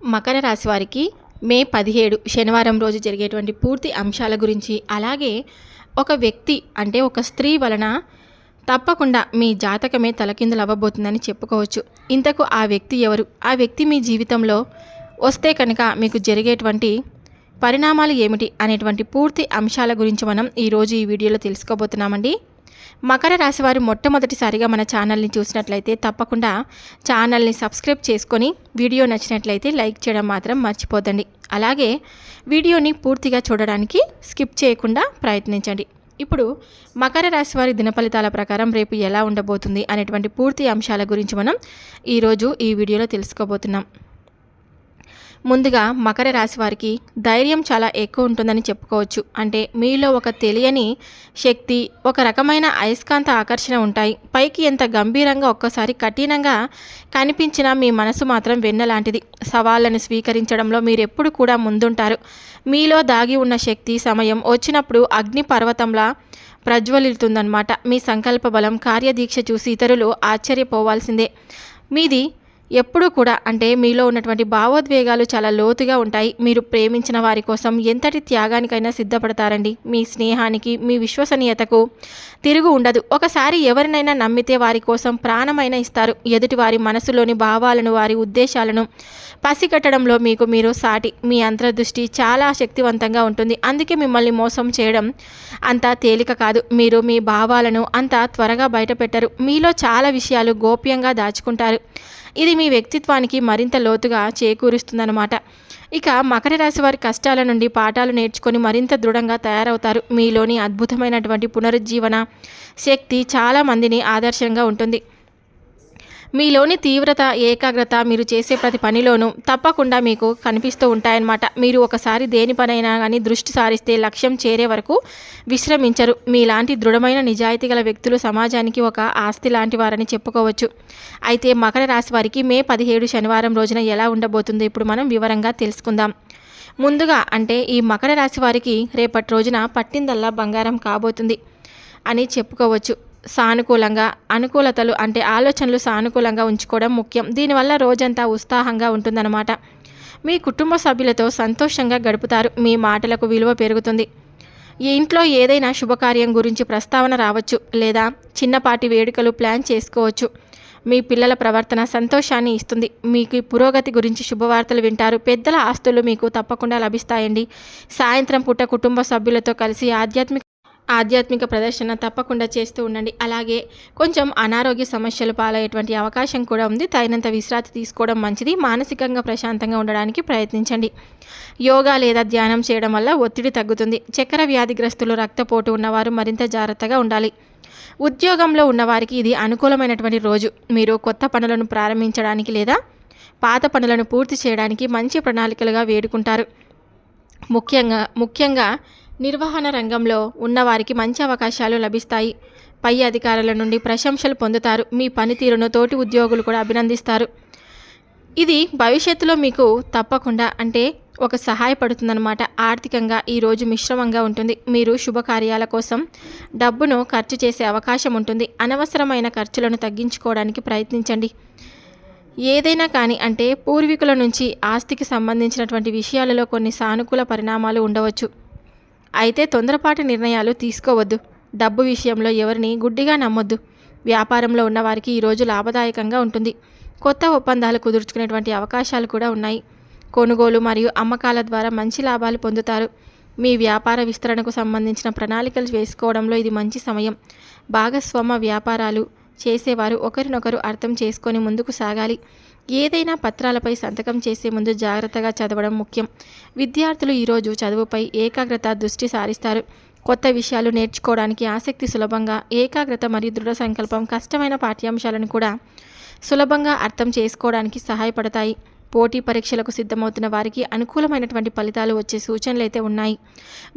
మకర రాశి వారికి మే పదిహేడు శనివారం రోజు జరిగేటువంటి పూర్తి అంశాల గురించి అలాగే ఒక వ్యక్తి అంటే ఒక స్త్రీ వలన తప్పకుండా మీ జాతకమే తలకిందులు అవ్వబోతుందని చెప్పుకోవచ్చు. ఇంతకు ఆ వ్యక్తి ఎవరు? ఆ వ్యక్తి మీ జీవితంలో వస్తే కనుక మీకు జరిగేటువంటి పరిణామాలు ఏమిటి అనేటువంటి పూర్తి అంశాల గురించి మనం ఈరోజు ఈ వీడియోలో తెలుసుకోబోతున్నామండి. మకర రాశి వారు మొట్టమొదటిసారిగా మన ఛానల్ని చూసినట్లయితే తప్పకుండా ఛానల్ని సబ్స్క్రైబ్ చేసుకొని వీడియో నచ్చినట్లయితే లైక్ చేయడం మాత్రం మర్చిపోదండి అలాగే వీడియోని పూర్తిగా చూడడానికి స్కిప్ చేయకుండా ప్రయత్నించండి. ఇప్పుడు మకర రాశి వారి దినఫలితాల ప్రకారం రేపు ఎలా ఉండబోతుంది అనేటువంటి పూర్తి అంశాల గురించి మనం ఈరోజు ఈ వీడియోలో తెలుసుకోబోతున్నాం. ముందుగా మకర రాశి వారికి ధైర్యం చాలా ఎక్కువ ఉంటుందని చెప్పుకోవచ్చు. అంటే మీలో ఒక తెలియని శక్తి ఒక రకమైన అయస్కాంత ఆకర్షణ ఉంటాయి. పైకి ఎంత గంభీరంగా ఒక్కసారి కఠినంగా కనిపించినా మీ మనసు మాత్రం వెన్నలాంటిది సవాళ్ళను స్వీకరించడంలో మీరెప్పుడు కూడా ముందుంటారు. మీలో దాగి ఉన్న శక్తి సమయం వచ్చినప్పుడు అగ్ని పర్వతంలా ప్రజ్వలితుందన్నమాట మీ సంకల్ప బలం కార్యదీక్ష చూసి ఇతరులు ఆశ్చర్యపోవాల్సిందే. మీది ఎప్పుడూ కూడా అంటే మీలో ఉన్నటువంటి భావోద్వేగాలు చాలా లోతుగా ఉంటాయి. మీరు ప్రేమించిన వారి కోసం ఎంతటి త్యాగానికైనా సిద్ధపడతారండి. మీ స్నేహానికి మీ విశ్వసనీయతకు తిరుగు ఉండదు. ఒకసారి ఎవరినైనా నమ్మితే వారి కోసం ప్రాణమైన ఇస్తారు. ఎదుటి వారి మనసులోని భావాలను వారి ఉద్దేశాలను పసిగట్టడంలో మీకు మీరు సాటి. మీ అంతర్దృష్టి చాలా శక్తివంతంగా ఉంటుంది. అందుకే మిమ్మల్ని మోసం చేయడం అంత తేలిక కాదు. మీరు మీ భావాలను అంత త్వరగా బయటపెట్టరు. మీలో చాలా విషయాలు గోప్యంగా దాచుకుంటారు. ఇది మీ వ్యక్తిత్వానికి మరింత లోతుగా చేకూరుస్తుందన్నమాట. ఇక మకర రాశి వారి కష్టాల నుండి పాఠాలు నేర్చుకొని మరింత దృఢంగా తయారవుతారు. మీలోని అద్భుతమైనటువంటి పునరుజ్జీవన శక్తి చాలా మందిని ఆదర్శంగా ఉంటుంది. మీలోని తీవ్రత ఏకాగ్రత మీరు చేసే ప్రతి పనిలోనూ తప్పకుండా మీకు కనిపిస్తూ ఉంటాయన్నమాట. మీరు ఒకసారి దేని పనైనా కానీ దృష్టి సారిస్తే లక్ష్యం చేరే వరకు విశ్రమించరు. మీలాంటి దృఢమైన నిజాయితీ గల వ్యక్తులు సమాజానికి ఒక ఆస్తి లాంటి వారని చెప్పుకోవచ్చు. అయితే మకర రాశి వారికి మే పదిహేడు శనివారం రోజున ఎలా ఉండబోతుందో ఇప్పుడు మనం వివరంగా తెలుసుకుందాం. ముందుగా అంటే ఈ మకర రాశి వారికి రేపటి రోజున పట్టిందల్లా బంగారం కాబోతుంది అని చెప్పుకోవచ్చు. సానుకూలంగా అనుకూలతలు అంటే ఆలోచనలు సానుకూలంగా ఉంచుకోవడం ముఖ్యం. దీనివల్ల రోజంతా ఉత్సాహంగా ఉంటుందన్నమాట. మీ కుటుంబ సభ్యులతో సంతోషంగా గడుపుతారు. మీ మాటలకు విలువ పెరుగుతుంది. ఈ ఇంట్లో ఏదైనా శుభకార్యం గురించి ప్రస్తావన రావచ్చు లేదా చిన్నపాటి వేడుకలు ప్లాన్ చేసుకోవచ్చు. మీ పిల్లల ప్రవర్తన సంతోషాన్ని ఇస్తుంది. మీకు పురోగతి గురించి శుభవార్తలు వింటారు. పెద్దల ఆస్తులు మీకు తప్పకుండా లభిస్తాయండి. సాయంత్రం పూట కుటుంబ సభ్యులతో కలిసి ఆధ్యాత్మిక ఆధ్యాత్మిక ప్రదర్శన తప్పకుండా చేస్తూ ఉండండి. అలాగే కొంచెం అనారోగ్య సమస్యలు పాలయ్యేటువంటి అవకాశం కూడా ఉంది. తగినంత విశ్రాంతి తీసుకోవడం మంచిది. మానసికంగా ప్రశాంతంగా ఉండడానికి ప్రయత్నించండి. యోగా లేదా ధ్యానం చేయడం వల్ల ఒత్తిడి తగ్గుతుంది. చక్కెర వ్యాధిగ్రస్తులు రక్తపోటు ఉన్నవారు మరింత జాగ్రత్తగా ఉండాలి. ఉద్యోగంలో ఉన్నవారికి ఇది అనుకూలమైనటువంటి రోజు. మీరు కొత్త పనులను ప్రారంభించడానికి లేదా పాత పనులను పూర్తి చేయడానికి మంచి ప్రణాళికలుగా వేడుకుంటారు. ముఖ్యంగా ముఖ్యంగా నిర్వహణ రంగంలో ఉన్నవారికి మంచి అవకాశాలు లభిస్తాయి. పై అధికారుల నుండి ప్రశంసలు పొందుతారు. మీ పనితీరును తోటి ఉద్యోగులు కూడా అభినందిస్తారు. ఇది భవిష్యత్తులో మీకు తప్పకుండా అంటే ఒక సహాయపడుతుందన్నమాట. ఆర్థికంగా ఈరోజు మిశ్రమంగా ఉంటుంది. మీరు శుభకార్యాల కోసం డబ్బును ఖర్చు చేసే అవకాశం ఉంటుంది. అనవసరమైన ఖర్చులను తగ్గించుకోవడానికి ప్రయత్నించండి. ఏదైనా కానీ అంటే పూర్వీకుల నుంచి ఆస్తికి సంబంధించినటువంటి విషయాలలో కొన్ని సానుకూల పరిణామాలు ఉండవచ్చు. అయితే తొందరపాటు నిర్ణయాలు తీసుకోవద్దు. డబ్బు విషయంలో ఎవరిని గుడ్డిగా నమ్మొద్దు. వ్యాపారంలో ఉన్నవారికి ఈరోజు లాభదాయకంగా ఉంటుంది. కొత్త ఒప్పందాలు కుదుర్చుకునేటువంటి అవకాశాలు కూడా ఉన్నాయి. కొనుగోలు మరియు అమ్మకాల ద్వారా మంచి లాభాలు పొందుతారు. మీ వ్యాపార విస్తరణకు సంబంధించిన ప్రణాళికలు వేసుకోవడంలో ఇది మంచి సమయం. భాగస్వామ వ్యాపారాలు చేసేవారు ఒకరినొకరు అర్థం చేసుకొని ముందుకు సాగాలి. ఏదైనా పత్రాలపై సంతకం చేసే ముందు జాగ్రత్తగా చదవడం ముఖ్యం. విద్యార్థులు ఈరోజు చదువుపై ఏకాగ్రత దృష్టి సారిస్తారు. కొత్త విషయాలు నేర్చుకోవడానికి ఆసక్తి సులభంగా ఏకాగ్రత మరియు దృఢ సంకల్పం కష్టమైన పాఠ్యాంశాలను కూడా సులభంగా అర్థం చేసుకోవడానికి సహాయపడతాయి. పోటీ పరీక్షలకు సిద్ధమవుతున్న వారికి అనుకూలమైనటువంటి ఫలితాలు వచ్చే సూచనలు అయితే ఉన్నాయి.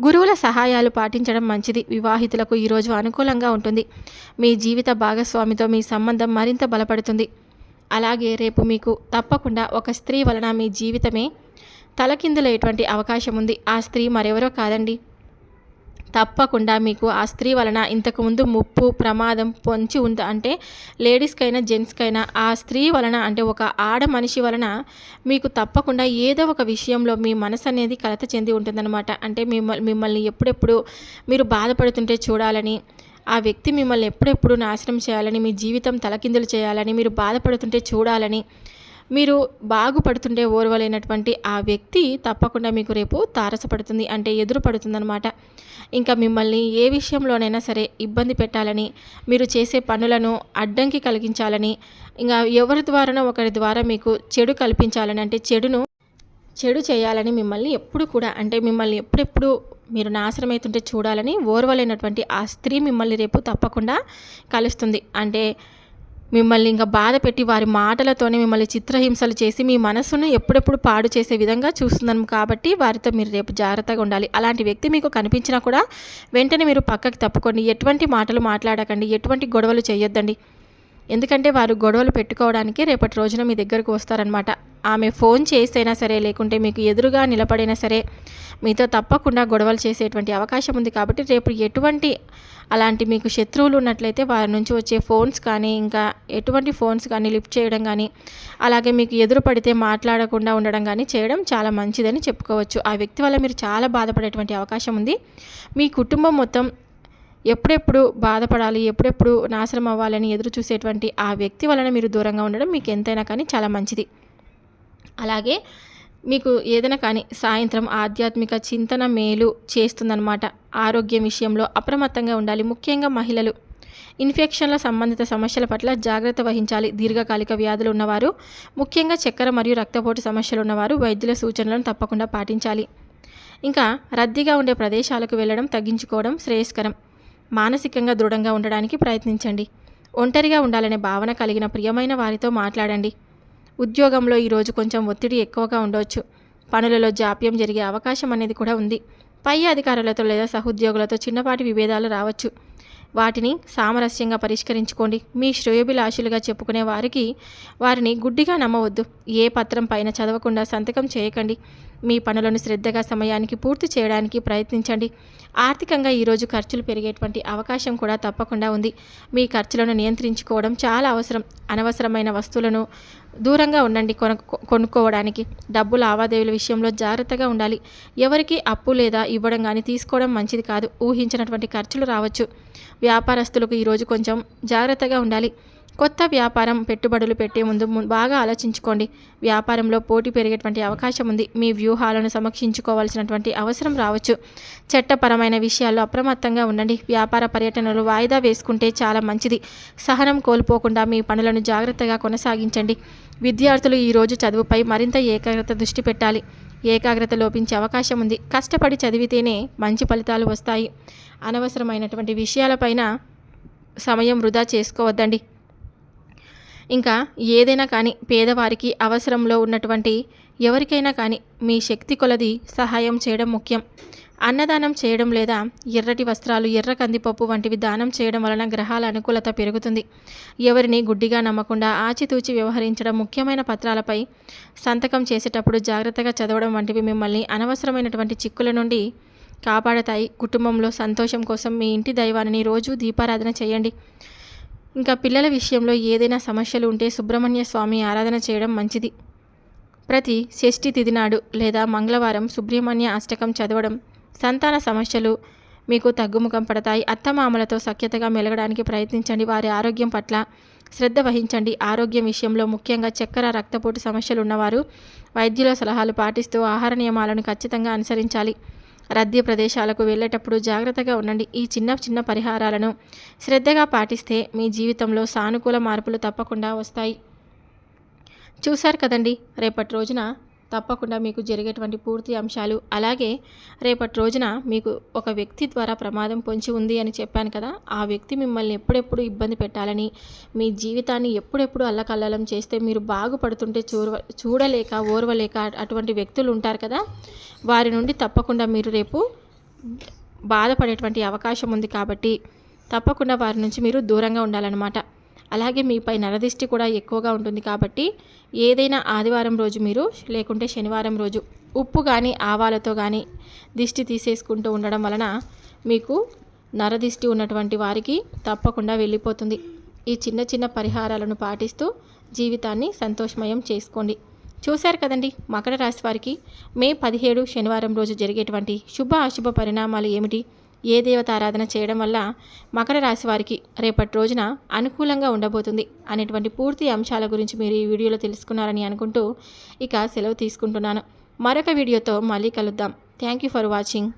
గురువుల సహాయాలు పాటించడం మంచిది. వివాహితులకు ఈరోజు అనుకూలంగా ఉంటుంది. మీ జీవిత భాగస్వామితో మీ సంబంధం మరింత బలపడుతుంది. అలాగే రేపు మీకు తప్పకుండా ఒక స్త్రీ వలన మీ జీవితమే తలకిందులయ్యేటువంటి అవకాశం ఉంది. ఆ స్త్రీ మరెవరో కాదండి. తప్పకుండా మీకు ఆ స్త్రీ వలన ఇంతకుముందు ముప్పు ప్రమాదం పొంచి ఉంది అంటే లేడీస్కైనా జెంట్స్కైనా ఆ స్త్రీ వలన అంటే ఒక ఆడ మనిషి వలన మీకు తప్పకుండా ఏదో ఒక విషయంలో మీ మనసు అనేది కలత చెంది ఉంటుందన్నమాట. అంటే మిమ్మల్ని మిమ్మల్ని ఎప్పుడెప్పుడు మీరు బాధపడుతుంటే చూడాలని ఆ వ్యక్తి మిమ్మల్ని ఎప్పుడెప్పుడు నాశనం చేయాలని మీ జీవితం తలకిందులు చేయాలని మీరు బాధపడుతుంటే చూడాలని మీరు బాగుపడుతుండే ఓర్వలేనటువంటి ఆ వ్యక్తి తప్పకుండా మీకు రేపు తారసపడుతుంది అంటే ఎదురు పడుతుందనమాట ఇంకా మిమ్మల్ని ఏ విషయంలోనైనా సరే ఇబ్బంది పెట్టాలని మీరు చేసే పనులను అడ్డంకి కలిగించాలని ఇంకా ఎవరి ద్వారానో ఒకరి ద్వారా మీకు చెడు కల్పించాలని అంటే చెడును చెడు చేయాలని మిమ్మల్ని ఎప్పుడు కూడా అంటే మిమ్మల్ని ఎప్పుడెప్పుడు మీరు నాశనమైతుంటే చూడాలని ఓర్వలేనటువంటి ఆ స్త్రీ మిమ్మల్ని రేపు తప్పకుండా కలుస్తుంది. అంటే మిమ్మల్ని ఇంకా బాధ పెట్టి వారి మాటలతోనే మిమ్మల్ని చిత్రహింసలు చేసి మీ మనసును ఎప్పుడెప్పుడు పాడు చేసే విధంగా చూస్తున్నాం కాబట్టి వారితో మీరు రేపు జాగ్రత్తగా ఉండాలి. అలాంటి వ్యక్తి మీకు కనిపించినా కూడా వెంటనే మీరు పక్కకి తప్పుకోండి. ఎటువంటి మాటలు మాట్లాడకండి. ఎటువంటి గొడవలు చేయొద్దండి. ఎందుకంటే వారు గొడవలు పెట్టుకోవడానికి రేపటి రోజున మీ దగ్గరకు వస్తారనమాట ఆమె ఫోన్ చేసైనా సరే లేకుంటే మీకు ఎదురుగా నిలబడైనా సరే మీతో తప్పకుండా గొడవలు చేసేటువంటి అవకాశం ఉంది కాబట్టి రేపు ఎటువంటి అలాంటి మీకు శత్రువులు ఉన్నట్లయితే వారి నుంచి వచ్చే ఫోన్స్ కానీ ఇంకా ఎటువంటి ఫోన్స్ కానీ లిఫ్ట్ చేయడం కానీ అలాగే మీకు ఎదురు పడితే మాట్లాడకుండా ఉండడం కానీ చేయడం చాలా మంచిదని చెప్పుకోవచ్చు. ఆ వ్యక్తి వల్ల మీరు చాలా బాధపడేటువంటి అవకాశం ఉంది. మీ కుటుంబం మొత్తం ఎప్పుడెప్పుడు బాధపడాలి ఎప్పుడెప్పుడు నాశనం అవ్వాలని ఎదురు చూసేటువంటి ఆ వ్యక్తి వలన మీరు దూరంగా ఉండడం మీకు ఎంతైనా కానీ చాలా మంచిది. అలాగే మీకు ఏదైనా కానీ సాయంత్రం ఆధ్యాత్మిక చింతన మేలు చేస్తుందన్నమాట. ఆరోగ్యం విషయంలో అప్రమత్తంగా ఉండాలి. ముఖ్యంగా మహిళలు. ఇన్ఫెక్షన్ల సంబంధిత సమస్యల పట్ల జాగ్రత్త వహించాలి. దీర్ఘకాలిక వ్యాధులు ఉన్నవారు ముఖ్యంగా చక్కెర మరియు రక్తపోటు సమస్యలు ఉన్నవారు వైద్యుల సూచనలను తప్పకుండా పాటించాలి. ఇంకా రద్దీగా ఉండే ప్రదేశాలకు వెళ్ళడం తగ్గించుకోవడం శ్రేయస్కరం. మానసికంగా దృఢంగా ఉండడానికి ప్రయత్నించండి. ఒంటరిగా ఉండాలనే భావన కలిగిన ప్రియమైన వారితో మాట్లాడండి. ఉద్యోగంలో ఈరోజు కొంచెం ఒత్తిడి ఎక్కువగా ఉండవచ్చు పనులలో జాప్యం జరిగే అవకాశం అనేది కూడా ఉంది. పై అధికారులతో లేదా సహోద్యోగులతో చిన్నపాటి విభేదాలు రావచ్చు. వాటిని సామరస్యంగా పరిష్కరించుకోండి. మీ శ్రేయోభిలాషులుగా చెప్పుకునే వారికి వారిని గుడ్డిగా నమ్మవద్దు. ఏ పత్రం పైన చదవకుండా సంతకం చేయకండి. మీ పనులను శ్రద్ధగా సమయానికి పూర్తి చేయడానికి ప్రయత్నించండి. ఆర్థికంగా ఈరోజు ఖర్చులు పెరిగేటువంటి అవకాశం కూడా తప్పకుండా ఉంది. మీ ఖర్చులను నియంత్రించుకోవడం చాలా అవసరం. అనవసరమైన వస్తువులను దూరంగా ఉండండి కొన కొనుక్కోవడానికి. డబ్బు లావాదేవీల విషయంలో జాగ్రత్తగా ఉండాలి. ఎవరికి అప్పు లేదా ఇవ్వడం కానీ తీసుకోవడం మంచిది కాదు. ఊహించినటువంటి ఖర్చులు రావచ్చు. వ్యాపారస్తులకు ఈరోజు కొంచెం జాగ్రత్తగా ఉండాలి. కొత్త వ్యాపారం పెట్టుబడులు పెట్టే ముందు బాగా ఆలోచించుకోండి. వ్యాపారంలో పోటీ పెరిగేటువంటి అవకాశం ఉంది. మీ వ్యూహాలను సమీక్షించుకోవాల్సినటువంటి అవసరం రావచ్చు. చట్టపరమైన విషయాల్లో అప్రమత్తంగా ఉండండి. వ్యాపార పర్యటనలు వాయిదా వేసుకుంటే చాలా మంచిది. సహనం కోల్పోకుండా మీ పనులను జాగ్రత్తగా కొనసాగించండి. విద్యార్థులు ఈరోజు చదువుపై మరింత ఏకాగ్రత దృష్టి పెట్టాలి. ఏకాగ్రత లోపించే అవకాశం ఉంది. కష్టపడి చదివితేనే మంచి ఫలితాలు వస్తాయి. అనవసరమైనటువంటి విషయాలపైన సమయం వృధా చేసుకోవద్దండి. ఇంకా ఏదైనా కానీ పేదవారికి అవసరంలో ఉన్నటువంటి ఎవరికైనా కానీ మీ శక్తి కొలది సహాయం చేయడం ముఖ్యం. అన్నదానం చేయడం లేదా ఎర్రటి వస్త్రాలు ఎర్ర కందిపప్పు వంటివి దానం చేయడం వలన గ్రహాల అనుకూలత పెరుగుతుంది. ఎవరిని గుడ్డిగా నమ్మకుండా ఆచితూచి వ్యవహరించడం ముఖ్యమైన పత్రాలపై సంతకం చేసేటప్పుడు జాగ్రత్తగా చదవడం వంటివి మిమ్మల్ని అనవసరమైనటువంటి చిక్కుల నుండి కాపాడతాయి. కుటుంబంలో సంతోషం కోసం మీ ఇంటి దైవాన్ని రోజు దీపారాధన చేయండి. ఇంకా పిల్లల విషయంలో ఏదైనా సమస్యలు ఉంటే సుబ్రహ్మణ్య స్వామి ఆరాధన చేయడం మంచిది. ప్రతి షష్ఠి తిథి నాడు లేదా మంగళవారం సుబ్రహ్మణ్య అష్టకం చదవడం సంతాన సమస్యలు మీకు తగ్గుముఖం పడతాయి. అత్తమామలతో సఖ్యతగా మెలగడానికి ప్రయత్నించండి. వారి ఆరోగ్యం పట్ల శ్రద్ధ వహించండి. ఆరోగ్యం విషయంలో ముఖ్యంగా చక్కెర రక్తపోటు సమస్యలు ఉన్నవారు వైద్యుల సలహాలు పాటిస్తూ ఆహార నియమాలను ఖచ్చితంగా అనుసరించాలి. రద్దీ ప్రదేశాలకు వెళ్ళేటప్పుడు జాగ్రత్తగా ఉండండి. ఈ చిన్న చిన్న పరిహారాలను శ్రద్ధగా పాటిస్తే మీ జీవితంలో సానుకూల మార్పులు తప్పకుండా వస్తాయి. చూశారు కదండి రేపటి రోజున తప్పకుండా మీకు జరిగేటువంటి పూర్తి అంశాలు. అలాగే రేపటి రోజున మీకు ఒక వ్యక్తి ద్వారా ప్రమాదం పొంచి ఉంది అని చెప్పాను కదా ఆ వ్యక్తి మిమ్మల్ని ఎప్పుడెప్పుడు ఇబ్బంది పెట్టాలని మీ జీవితాన్ని ఎప్పుడెప్పుడు అల్లకల్లలం చేస్తే మీరు బాగుపడుతుంటే చూడ చూడలేక ఓర్వలేక అటువంటి వ్యక్తులు ఉంటారు కదా వారి నుండి తప్పకుండా మీరు రేపు బాధపడేటువంటి అవకాశం ఉంది కాబట్టి తప్పకుండా వారి నుంచి మీరు దూరంగా ఉండాలన్నమాట. అలాగే మీపై నరదిష్టి కూడా ఎక్కువగా ఉంటుంది కాబట్టి ఏదైనా ఆదివారం రోజు మీరు లేకుంటే శనివారం రోజు ఉప్పు కానీ ఆవాలతో కానీ దిష్టి తీసేసుకుంటూ ఉండడం వలన మీకు నరదిష్టి ఉన్నటువంటి వారికి తప్పకుండా వెళ్ళిపోతుంది. ఈ చిన్న చిన్న పరిహారాలను పాటిస్తూ జీవితాన్ని సంతోషమయం చేసుకోండి. చూశారు కదండి మకర రాశి వారికి మే పదిహేడు శనివారం రోజు జరిగేటువంటి శుభ అశుభ పరిణామాలు ఏమిటి? ఏ దేవత ఆరాధన చేయడం వల్ల మకర రాశి వారికి రేపటి రోజున అనుకూలంగా ఉండబోతుంది అనేటువంటి పూర్తి అంశాల గురించి మీరు ఈ వీడియోలో తెలుసుకున్నారని అనుకుంటూ ఇక సెలవు తీసుకుంటున్నాను. మరొక వీడియోతో మళ్ళీ కలుద్దాం. Thank you for watching